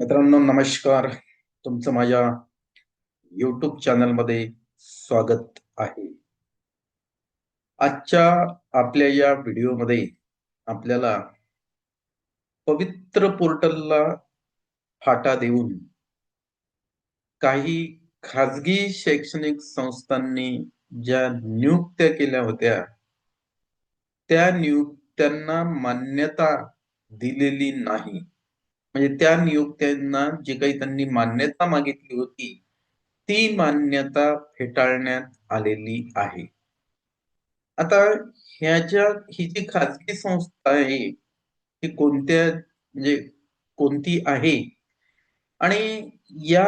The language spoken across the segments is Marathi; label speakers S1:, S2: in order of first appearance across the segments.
S1: मित्रांनो नमस्कार. तुमचं माझ्या युट्यूब चॅनलमध्ये स्वागत आहे. आजच्या आपल्या या व्हिडिओमध्ये आपल्याला पवित्र पोर्टलला फाटा देऊन काही खाजगी शैक्षणिक संस्थांनी ज्या नियुक्त्या केल्या होत्या त्या नियुक्त्यांना मान्यता दिलेली नाही. म्हणजे त्या नियुक्त्यांना जी काही त्यांनी मान्यता मागितली होती ती मान्यता फेटाळण्यात आलेली आहे. आता ह्याच्या ही जी खाजगी संस्था आहे ती कोणत्या म्हणजे कोणती आहे? आणि या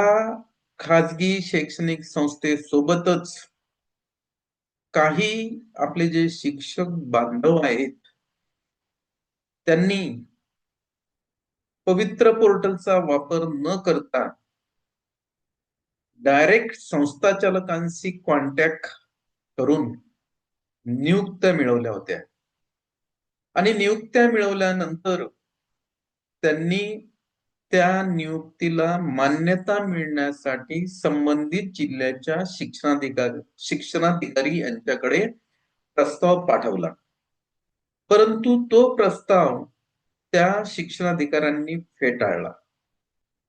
S1: खाजगी शैक्षणिक संस्थेसोबतच काही आपले जे शिक्षक बांधव आहेत त्यांनी पवित्र पोर्टलचा वापर न करता डायरेक्ट संस्था चालकांशी कॉन्टॅक्ट करून नियुक्त्या मिळवल्या होत्या. आणि नियुक्त्या मिळवल्यानंतर त्यांनी त्या नियुक्तीला मान्यता मिळण्यासाठी संबंधित जिल्ह्याच्या शिक्षणाधिकारी शिक्षणाधिकारी यांच्याकडे प्रस्ताव पाठवला. परंतु तो प्रस्ताव त्या शिक्षणाधिकाऱ्यांनी फेटाळला.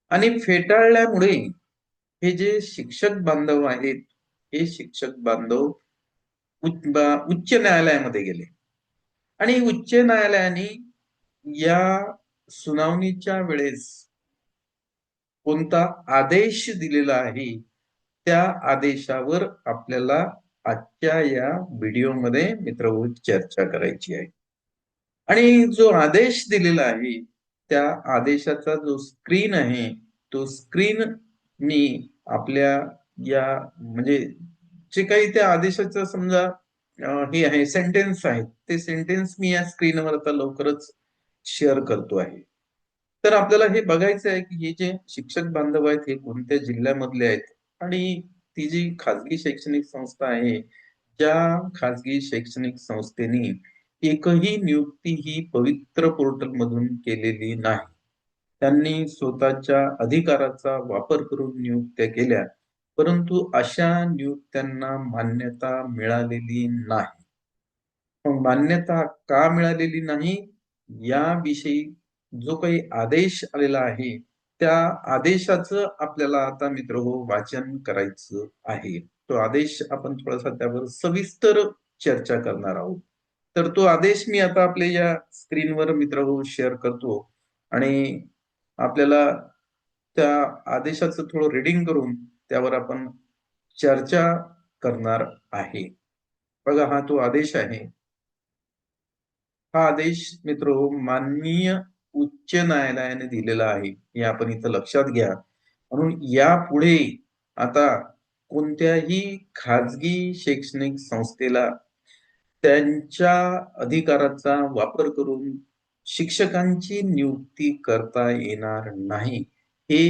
S1: आणि फेटाळल्यामुळे हे जे शिक्षक बांधव आहेत हे शिक्षक बांधव उच्च न्यायालयामध्ये गेले. आणि उच्च न्यायालयाने या सुनावणीच्या वेळेस कोणता आदेश दिलेला आहे त्या आदेशावर आपल्याला आजच्या या व्हिडिओमध्ये मित्र चर्चा करायची आहे. आणि जो आदेश दिलेला आहे त्या आदेशाचा जो स्क्रीन आहे तो स्क्रीन मी आपल्या या म्हणजे जे काही त्या आदेशाचं समजा हे आहे सेंटेन्स आहेत ते सेंटेन्स मी या स्क्रीनवर आता लवकरच शेअर करतो आहे. तर आपल्याला हे बघायचं आहे की हे जे शिक्षक बांधव आहेत हे कोणत्या जिल्ह्यामधले आहेत? आणि ती जी खाजगी शैक्षणिक संस्था आहे ज्या खाजगी शैक्षणिक संस्थेनी एकही नियुक्ती ही पवित्र पोर्टल मधून केलेली नाही. त्यांनी स्वतःच्या अधिकाराचा वापर करून नियुक्त्या केल्या परंतु अशा नियुक्त्यांना मान्यता मिळालेली नाही. मान्यता का मिळालेली नाही? याविषयी जो काही आदेश आलेला आहे त्या आदेशाचं आपल्याला आता मित्र हो वाचन करायचं आहे. तो आदेश आपण थोडासा त्यावर सविस्तर चर्चा करणार आहोत. तर तो आदेश मी आता आपल्या या स्क्रीनवर मित्र होऊन शेअर करतो. आणि आपल्याला त्या आदेशाचं थोडं रिडिंग करून त्यावर आपण चर्चा करणार आहे. बघा हा तो आदेश आहे. हा आदेश मित्र माननीय उच्च न्यायालयाने दिलेला आहे. हे आपण इथं लक्षात घ्या. म्हणून यापुढे आता कोणत्याही खाजगी शैक्षणिक संस्थेला त्यांच्या अधिकाराचा वापर करून शिक्षकांची नियुक्ती करता येणार नाही हे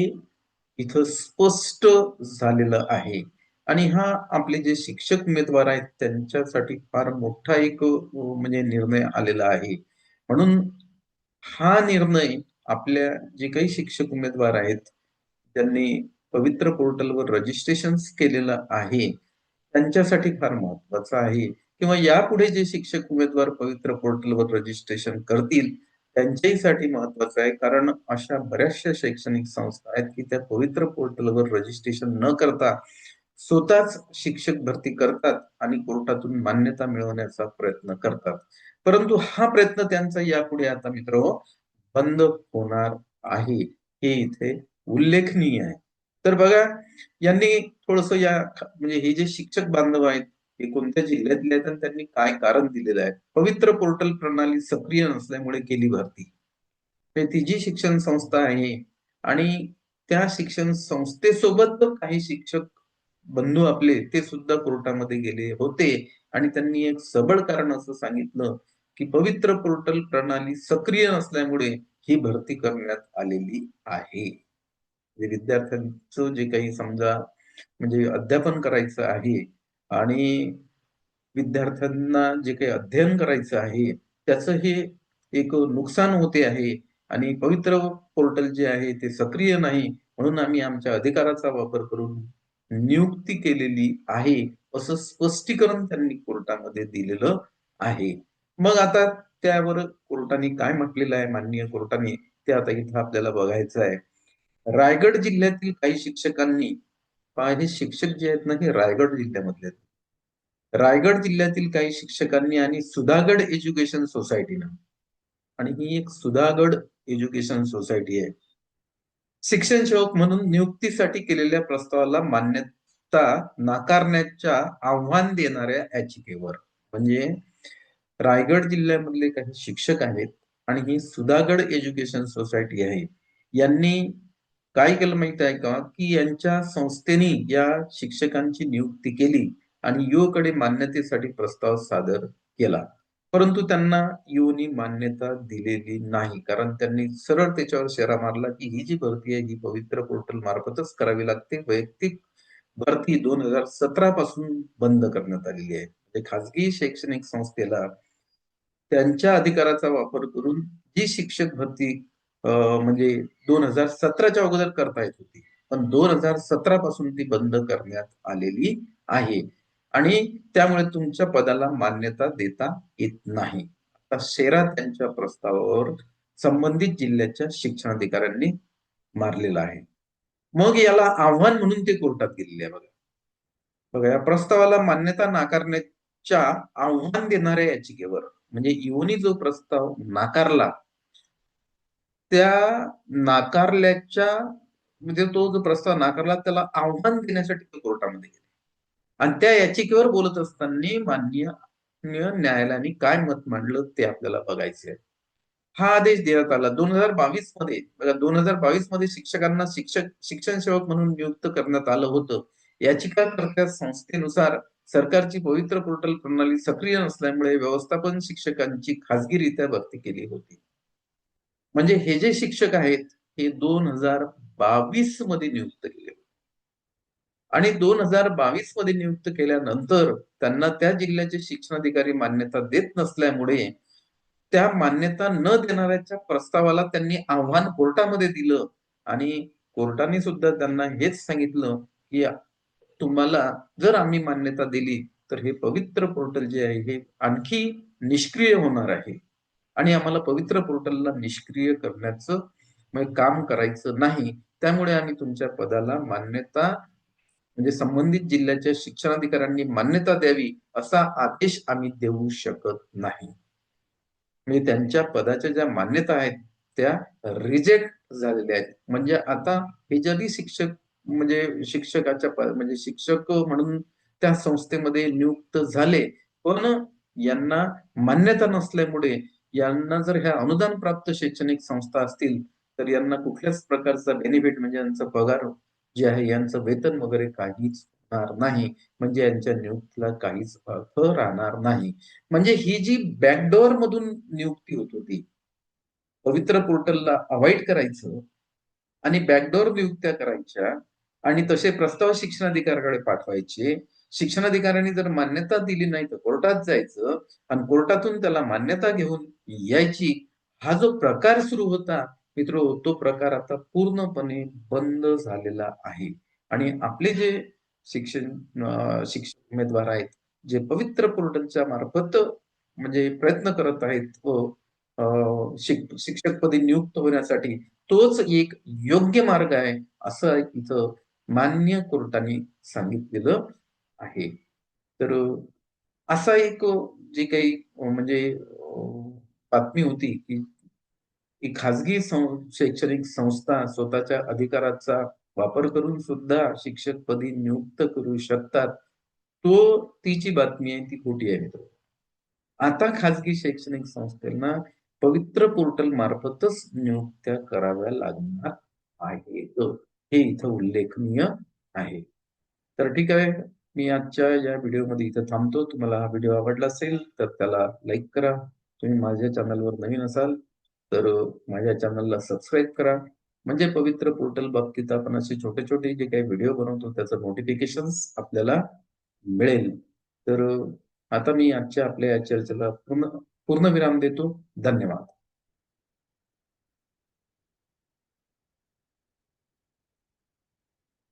S1: इथं स्पष्ट झालेलं आहे. आणि हा आपले जे शिक्षक उमेदवार आहेत त्यांच्यासाठी फार मोठा एक म्हणजे निर्णय आलेला आहे. म्हणून हा निर्णय आपल्या जे काही शिक्षक उमेदवार आहेत त्यांनी पवित्र पोर्टलवर रजिस्ट्रेशन केलेलं आहे त्यांच्यासाठी फार महत्वाचं आहे. किंवा यापुढे जे शिक्षक उमेदवार पवित्र पोर्टलवर रजिस्ट्रेशन करतील त्यांच्याहीसाठी महत्वाचं आहे. कारण अशा बऱ्याचशा शैक्षणिक संस्था आहेत की त्या पवित्र पोर्टलवर रजिस्ट्रेशन न करता स्वतःच शिक्षक भरती करतात आणि कोर्टातून मान्यता मिळवण्याचा प्रयत्न करतात. परंतु हा प्रयत्न त्यांचा यापुढे आता मित्र बंद होणार आहे. हे इथे उल्लेखनीय आहे. तर बघा यांनी थोडस या म्हणजे हे जे शिक्षक बांधव आहेत हे कोणत्या जिल्ह्यातले आहेत त्यांनी काय कारण दिलेलं आहे. पवित्र पोर्टल प्रणाली सक्रिय नसल्यामुळे केली भरती. ती जी शिक्षण संस्था आहे आणि त्या शिक्षण संस्थेसोबत काही शिक्षक बंधू आपले ते सुद्धा कोर्टामध्ये गेले होते. आणि त्यांनी एक सबळ कारण असं सांगितलं की पवित्र पोर्टल प्रणाली सक्रिय नसल्यामुळे ही भरती करण्यात आलेली आहे. विद्यार्थ्यांचं जे काही समजा म्हणजे अध्यापन करायचं आहे आणि विद्यार्थ्यांना जे काही अध्ययन करायचं आहे त्याचं हे एक नुकसान होते आहे आणि पवित्र पोर्टल जे आहे ते सक्रिय नाही म्हणून आम्ही आमच्या अधिकाराचा वापर करून नियुक्ती केलेली आहे असं स्पष्टीकरण त्यांनी कोर्टामध्ये दिलेलं आहे. मग आता त्यावर कोर्टाने काय म्हटलेलं आहे? माननीय कोर्टाने ते आता इथं आपल्याला बघायचं आहे. रायगड जिल्ह्यातील काही शिक्षकांनी हे शिक्षक जे आहेत ना हे रायगड जिल्ह्यामधले आहेत. रायगड जिल्ह्यातील काही शिक्षकांनी आणि सुधागड एज्युकेशन सोसायटीनं. आणि ही एक सुधागड एज्युकेशन सोसायटी आहे. शिक्षण सेवक म्हणून नियुक्तीसाठी केलेल्या प्रस्तावाला मान्यता नाकारण्याच्या आव्हान देणाऱ्या याचिकेवर. म्हणजे रायगड जिल्ह्यामधले काही शिक्षक आहेत आणि ही सुधागड एज्युकेशन सोसायटी आहे. यांनी काय केलं माहीत आहे का? की यांच्या संस्थेने या शिक्षकांची नियुक्ती केली. आणि युकडे मान्यतेसाठी प्रस्ताव सादर केला. परंतु त्यांना युनी मान्यता दिलेली नाही. कारण त्यांनी सरळ त्याच्यावर शेरा मारला की ही जी भरती आहे ही पवित्र पोर्टल मार्फतच करावी लागते. वैयक्तिक भरती दोन हजार सतरा पासून बंद करण्यात आलेली आहे. म्हणजे खाजगी शैक्षणिक संस्थेला त्यांच्या अधिकाराचा वापर करून जी शिक्षक भरती म्हणजे दोन हजार सतराच्या अगोदर करता येत होती पण दोन हजार सतरा पासून ती बंद करण्यात आलेली आहे. आणि त्यामुळे तुमच्या पदाला मान्यता देता येत नाही. आता शेरा त्यांच्या प्रस्तावावर संबंधित जिल्ह्याच्या शिक्षणाधिकाऱ्यांनी मारलेला आहे. मग याला आव्हान म्हणून ते कोर्टात गेलेले आहे बघा. बघा या प्रस्तावाला मान्यता नाकारण्याच्या आव्हान देणाऱ्या याचिकेवर म्हणजे युनी जो प्रस्ताव नाकारला त्या नाकारल्याच्या म्हणजे तो जो प्रस्ताव नाकारला त्याला आव्हान देण्यासाठी तो कोर्टामध्ये गेला. आणि त्या याचिकेवर बोलत असताना माननीय न्यायालयाने काय मत मांडलं ते आपल्याला बघायचे आहे हा आदेश देण्यात आला. दोन हजार बावीसमध्ये दोन हजार बावीसमध्ये शिक्षकांना शिक्षक शिक्षण सेवक म्हणून नियुक्त करण्यात आलं होतं. याचिकाकर्त्या संस्थेनुसार सरकारची पवित्र पोर्टल प्रणाली सक्रिय नसल्यामुळे व्यवस्थापन शिक्षकांची खासगीरित्या भरती केली होती. म्हणजे हे जे शिक्षक आहेत हे दोन हजार बावीसमध्ये नियुक्त केले. आणि दोन हजार बावीसमध्ये नियुक्त केल्यानंतर त्यांना त्या जिल्ह्याचे शिक्षणाधिकारी मान्यता देत नसल्यामुळे त्या मान्यता न देणाऱ्याच्या प्रस्तावाला त्यांनी आव्हान कोर्टामध्ये दिलं. आणि कोर्टाने सुद्धा त्यांना हेच सांगितलं की तुम्हाला जर आम्ही मान्यता दिली तर हे पवित्र पोर्टल जे आहे हे आणखी निष्क्रिय होणार आहे. आणि आम्हाला पवित्र पोर्टलला निष्क्रिय करण्याचं काम करायचं नाही. त्यामुळे आम्ही तुमच्या पदाला मान्यता म्हणजे संबंधित जिल्ह्याच्या शिक्षणाधिकाऱ्यांनी मान्यता द्यावी असा आदेश आम्ही देऊ शकत नाही. म्हणजे त्यांच्या पदाच्या ज्या मान्यता आहेत त्या रिजेक्ट झालेल्या आहेत. म्हणजे आता हे जरी शिक्षक म्हणजे शिक्षकाच्या म्हणजे शिक्षक म्हणून त्या संस्थेमध्ये नियुक्त झाले पण यांना मान्यता नसल्यामुळे यांना जर ह्या अनुदान प्राप्त शैक्षणिक संस्था असतील तर यांना कुठल्याच प्रकारचा बेनिफिट म्हणजे यांचा पगार जे आहे यांचं वेतन वगैरे काहीच होणार नाही. म्हणजे यांच्या नियुक्तीला काहीच अर्थ राहणार नाही. म्हणजे ही जी बॅकडोअर मधून नियुक्ती होत होती पवित्र पोर्टलला अवॉइड करायचं आणि बॅकडोअर नियुक्त्या करायच्या आणि तसे प्रस्ताव शिक्षणाधिकाऱ्याकडे पाठवायचे शिक्षणाधिकाऱ्यांनी जर मान्यता दिली नाही तर कोर्टात जायचं आणि कोर्टातून त्याला मान्यता घेऊन यायची हा जो प्रकार सुरू होता मित्र तो प्रकार आता पूर्णपणे बंद झालेला आहे. आणि आपले जे शिक्षण शिक्षक उमेदवार आहेत जे पवित्र पोर्टलच्या मार्फत म्हणजे प्रयत्न करत आहेत व शिक्षकपदी नियुक्त होण्यासाठी तोच एक योग्य मार्ग आहे असं इथं मान्य कोर्टाने सांगितलेलं आहे. तर असा एक जे काही म्हणजे बातमी होती की की खाजगी शैक्षणिक संस्था स्वतःच्या अधिकाराचा वापर करून सुद्धा शिक्षकपदी नियुक्त करू शकतात तो तिची बातमी आहे ती खोटी आहे मित्र. आता खाजगी शैक्षणिक संस्थेना पवित्र पोर्टल मार्फतच नियुक्त्या कराव्या लागणार आहेत हे इथं उल्लेखनीय आहे. तर ठीक आहे मी आजच्या या व्हिडिओमध्ये इथं थांबतो. तुम्हाला हा व्हिडिओ आवडला असेल तर त्याला लाईक करा. तुम्ही माझ्या चॅनलवर नवीन असाल तर माझ्या चॅनलला सबस्क्राईब करा. म्हणजे पवित्र पोर्टल बाबतीत आपण असे छोटे छोटे जे काही व्हिडिओ बनवतो त्याचं नोटिफिकेशन आपल्याला मिळेल. तर आता मी आजच्या आपल्या या चर्चेला पूर्ण पूर्ण विराम देतो. धन्यवाद.